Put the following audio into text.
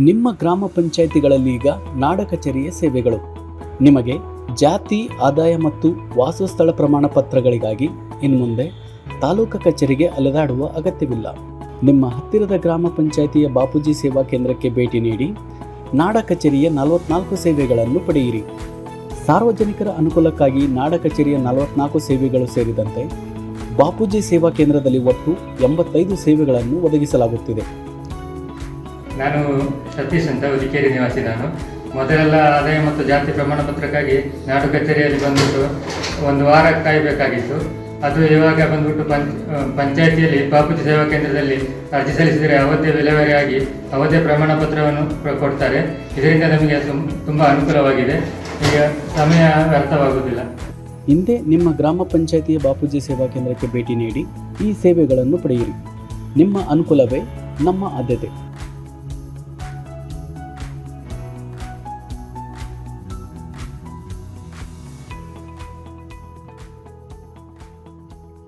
ನಿಮ್ಮ ಗ್ರಾಮ ಪಂಚಾಯಿತಿಗಳಲ್ಲಿ ಈಗ ನಾಡ ಕಚೇರಿಯ ಸೇವೆಗಳು. ನಿಮಗೆ ಜಾತಿ, ಆದಾಯ ಮತ್ತು ವಾಸಸ್ಥಳ ಪ್ರಮಾಣ ಪತ್ರಗಳಿಗಾಗಿ ಇನ್ಮುಂದೆ ತಾಲೂಕು ಕಚೇರಿಗೆ ಅಲೆದಾಡುವ ಅಗತ್ಯವಿಲ್ಲ. ನಿಮ್ಮ ಹತ್ತಿರದ ಗ್ರಾಮ ಪಂಚಾಯಿತಿಯ ಬಾಪೂಜಿ ಸೇವಾ ಕೇಂದ್ರಕ್ಕೆ ಭೇಟಿ ನೀಡಿ ನಾಡ ಕಚೇರಿಯ ನಲವತ್ನಾಲ್ಕು ಸೇವೆಗಳನ್ನು ಪಡೆಯಿರಿ. ಸಾರ್ವಜನಿಕರ ಅನುಕೂಲಕ್ಕಾಗಿ ನಾಡ ಕಚೇರಿಯ ನಲವತ್ನಾಲ್ಕು ಸೇವೆಗಳು ಸೇರಿದಂತೆ ಬಾಪೂಜಿ ಸೇವಾ ಕೇಂದ್ರದಲ್ಲಿ ಒಟ್ಟು ಎಂಬತ್ತೈದು ಸೇವೆಗಳನ್ನು ಒದಗಿಸಲಾಗುತ್ತಿದೆ. ನಾನು ಸತೀಶ್ ಅಂತ ಉದಿಕೇರಿ ನಿವಾಸಿ ನಾನು. ಮೊದಲೆಲ್ಲ ಆದಾಯ ಮತ್ತು ಜಾತಿ ಪ್ರಮಾಣ ಪತ್ರಕ್ಕಾಗಿ ನಾಡು ಕಚೇರಿಯಲ್ಲಿ ಬಂದ್ಬಿಟ್ಟು ಒಂದು ವಾರ ಕಾಯಬೇಕಾಗಿತ್ತು. ಅದು ಇವಾಗ ಬಂದ್ಬಿಟ್ಟು ಪಂಚ ಪಂಚಾಯಿತಿಯಲ್ಲಿ ಬಾಪೂಜಿ ಸೇವಾ ಕೇಂದ್ರದಲ್ಲಿ ಅರ್ಜಿ ಸಲ್ಲಿಸಿದರೆ ಅವಧಿ ವಿಲೇವಾರಿ ಆಗಿ ಅವಧಿಯ ಪ್ರಮಾಣ ಪತ್ರವನ್ನು ಕೊಡ್ತಾರೆ. ಇದರಿಂದ ನಮಗೆ ತುಂಬ ಅನುಕೂಲವಾಗಿದೆ. ಈಗ ಸಮಯ ವ್ಯರ್ಥವಾಗುವುದಿಲ್ಲ. ಹಿಂದೆ ನಿಮ್ಮ ಗ್ರಾಮ ಪಂಚಾಯಿತಿಯ ಬಾಪೂಜಿ ಸೇವಾ ಕೇಂದ್ರಕ್ಕೆ ಭೇಟಿ ನೀಡಿ ಈ ಸೇವೆಗಳನ್ನು ಪಡೆಯಿರಿ. ನಿಮ್ಮ ಅನುಕೂಲವೇ ನಮ್ಮ ಆದ್ಯತೆ.